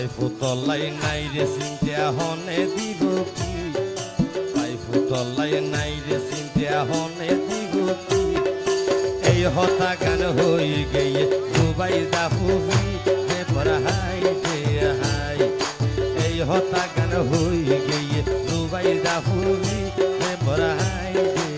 পাইফু তলাই নাই রে চিন্তা হনে দিব কি? পাইফু তলাই নাই রে চিন্তা হনে দিব কি? এই হতা গান হই গিয়ে দুবাই দাফুবি হে পড়াই দে হাই। এই হতা গান হই গিয়ে দুবাই দাফুবি হে পড়াই দে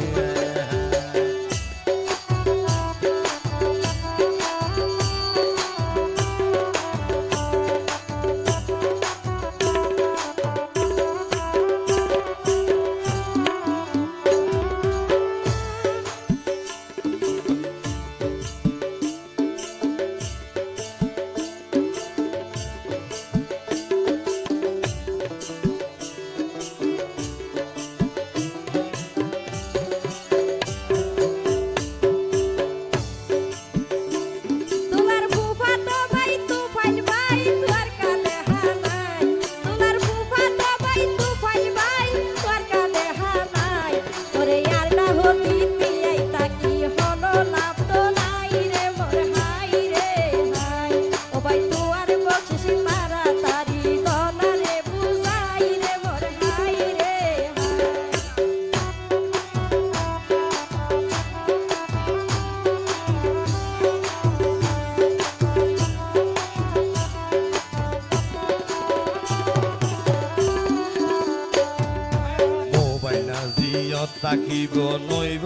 থাকিব নৈব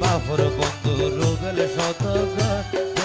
পাহর বন্ধু রুবেল শতক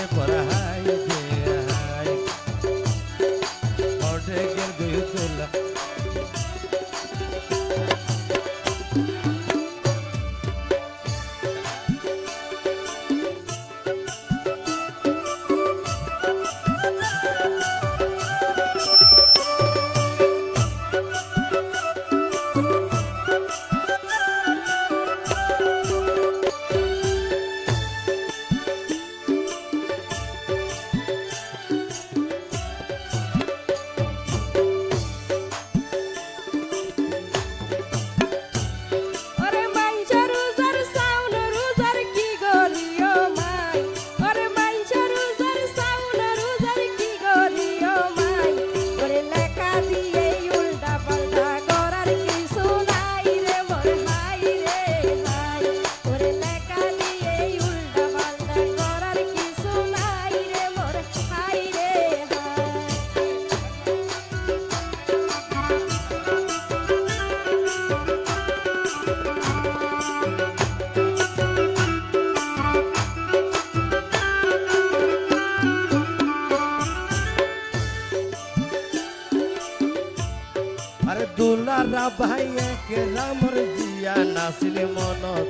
ভাইয়ে কেলা মোর জিয়া নাছিল মনত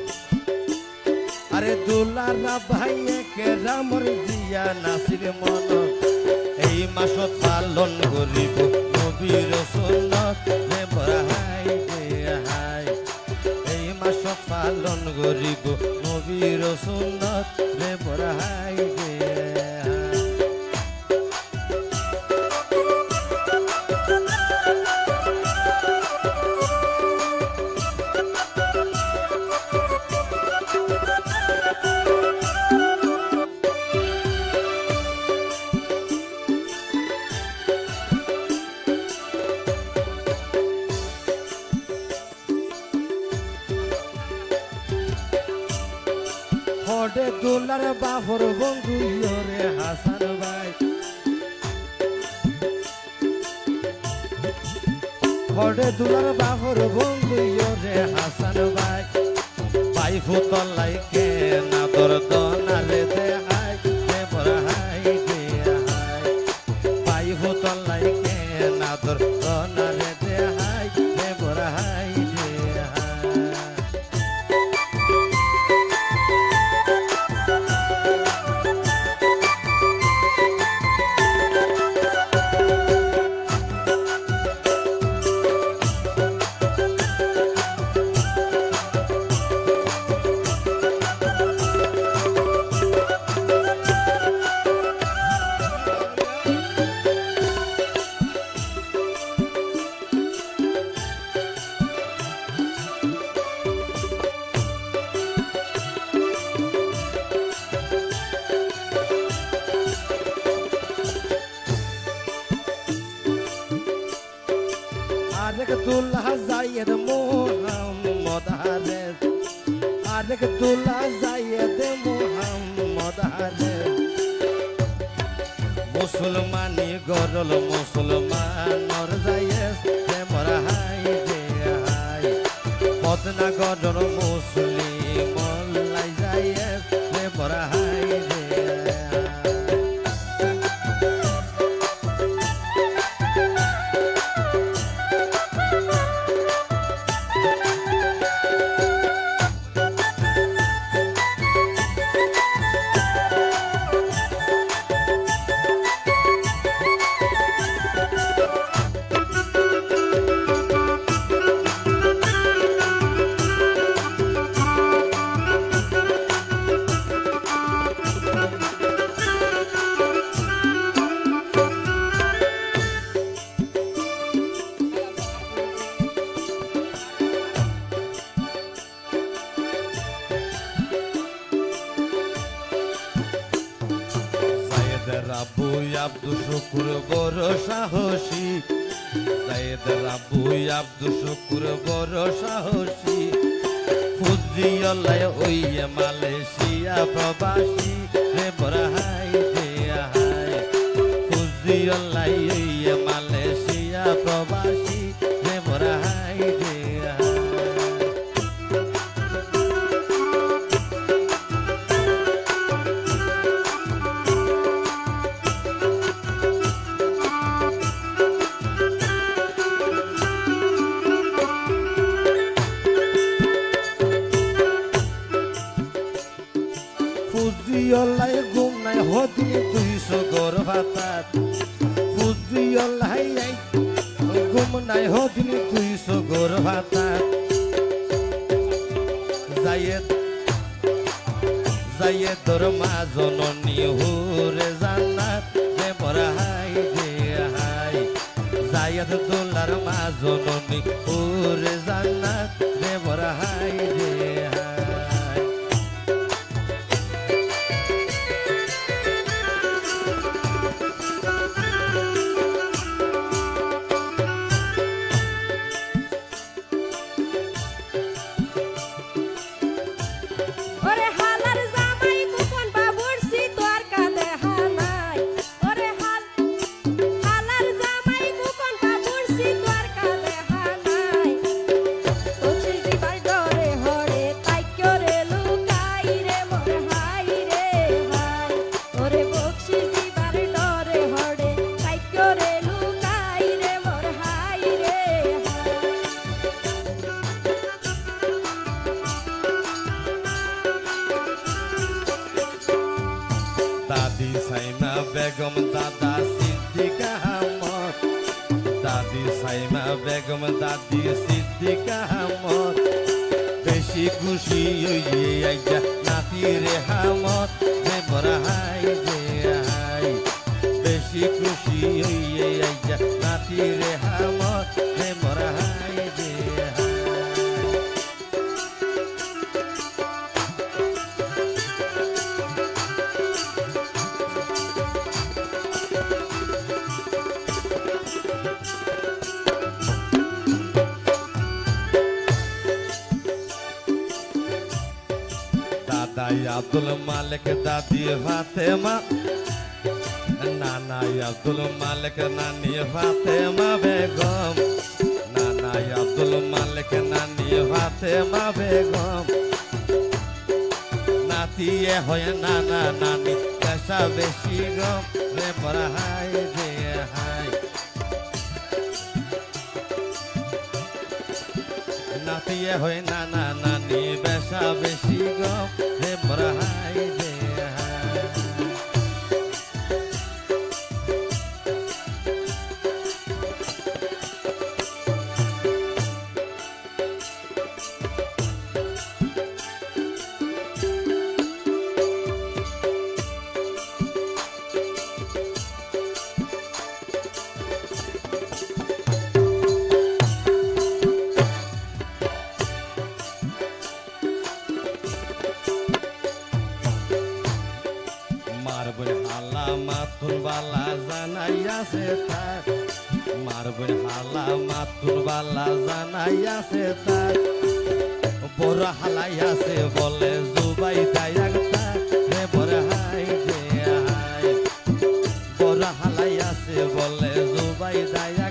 আরে দুলারা ভাইয়ে কেলা মোর জিয়া নাছিল মনত এই মাসত পালন করিব নবীর সুন্নত। হে বড়াই হাই এই মাসত পালন করিব নবীর সুন্নত। রে বড়াই গে দুলার বাহর বন্ধু রে হাসান ভাই। ভাই ফুতল কে জায়েদ মোহাম্মদ হারেস আরেক দুল্লাহ জায়েদ মোহাম্মদ হারেস মুসলমানি গরল মুসলমানর জায়েস মরা হাই রে হাই। পদনা গরল মুসলিম আব্দু শুকুর বড় সাহসী। সাইদ রাবু আব্দু শুকুর বড় সাহসী। ফুজিয়ালায় ওইয়ে মালয়েশিয়া প্রবাসী। রে বড় হাই দে হাই ফুজিয়ালায় ওইয়ে মালয়েশিয়া প্রবাসী। ঘুম নাই হদিন দুইশো গর ভাতাত। জায়েদ জায়েদ তোর মা জননী হুরে জান্নাত দে বড় হাই দে হাই। জায়েদ তোলার মা জননী হুরে জান্নাত দে বড় হাই দে হাই। আব্দুল মালিক দাদি ফাতেমা। নানা আব্দুল মালিক নানি ফাতেমা বেগম। নানা আব্দুল মালিক নানি ফাতেমা বেগম। নাতিয়ে হয় নানা নানি পেশা বেশি গম। রে বড় হাই রে হাই নাতিয়ে হয় না নানি বেশা বেশি গম। রে বড় হাই রে বালা আছে তার। হালা, মাতুর বালা তার। বড় হালাইয়াছে বলে, জুবাই তাই বড় হাই বড় হালাইয়াছে বলে, জুবাই দায়াক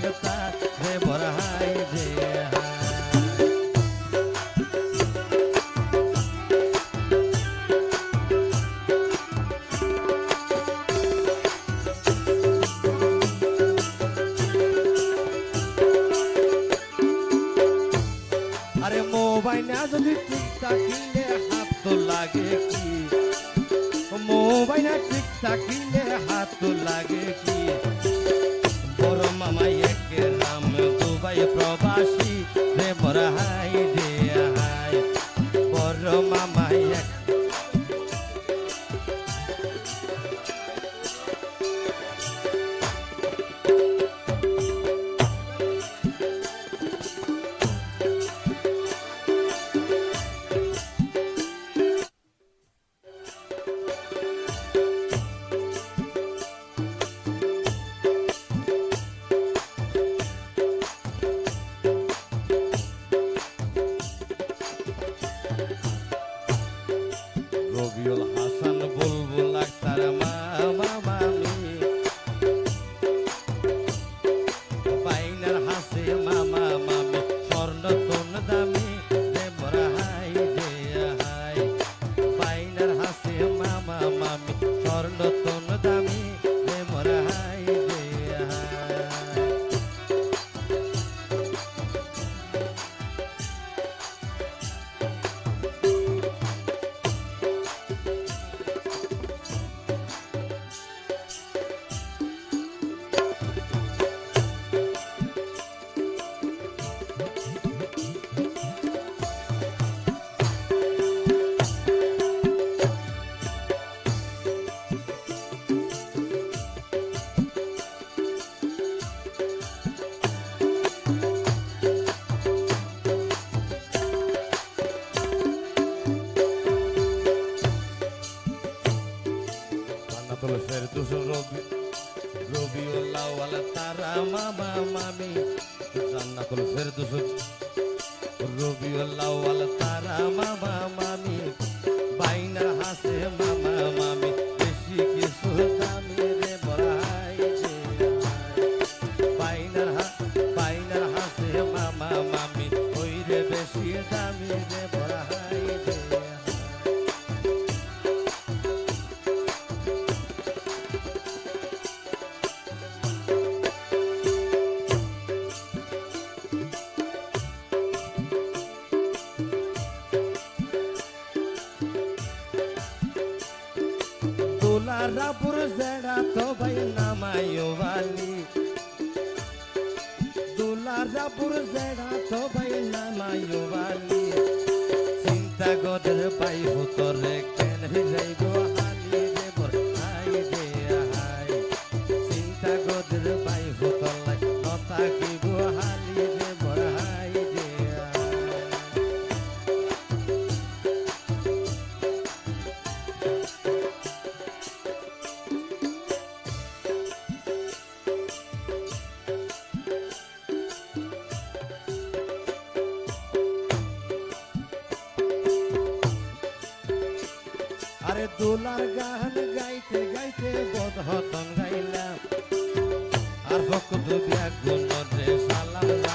আরে যদি ঠিক থাকিলে হাত তো লাগে কি? মোবাইল না ঠিকঠাক কিনলে হাত তো লাগে কি? amar. জান্নাতুল ফেরদৌস রবি রবিউল্লাহ ওয়ালা তারা মামা মামি জান্নাতুল ফেরদৌস রবিউল্লাহ ওয়ালা তারা মামা মামি বাইনার হাসে মামা মামি দুলারাপুর জেড়া তো ভাই নামায়ো বালি দুলারাপুর জেড়া তো ভাই নামায়ো বালি চিন্তা গদের পাই ভূতরে কেন যাইব আরে দোলার গান গাইতে গাইতে বদহতন গাইলাম। আর ভক্ত ব্যাগুণ রে শালা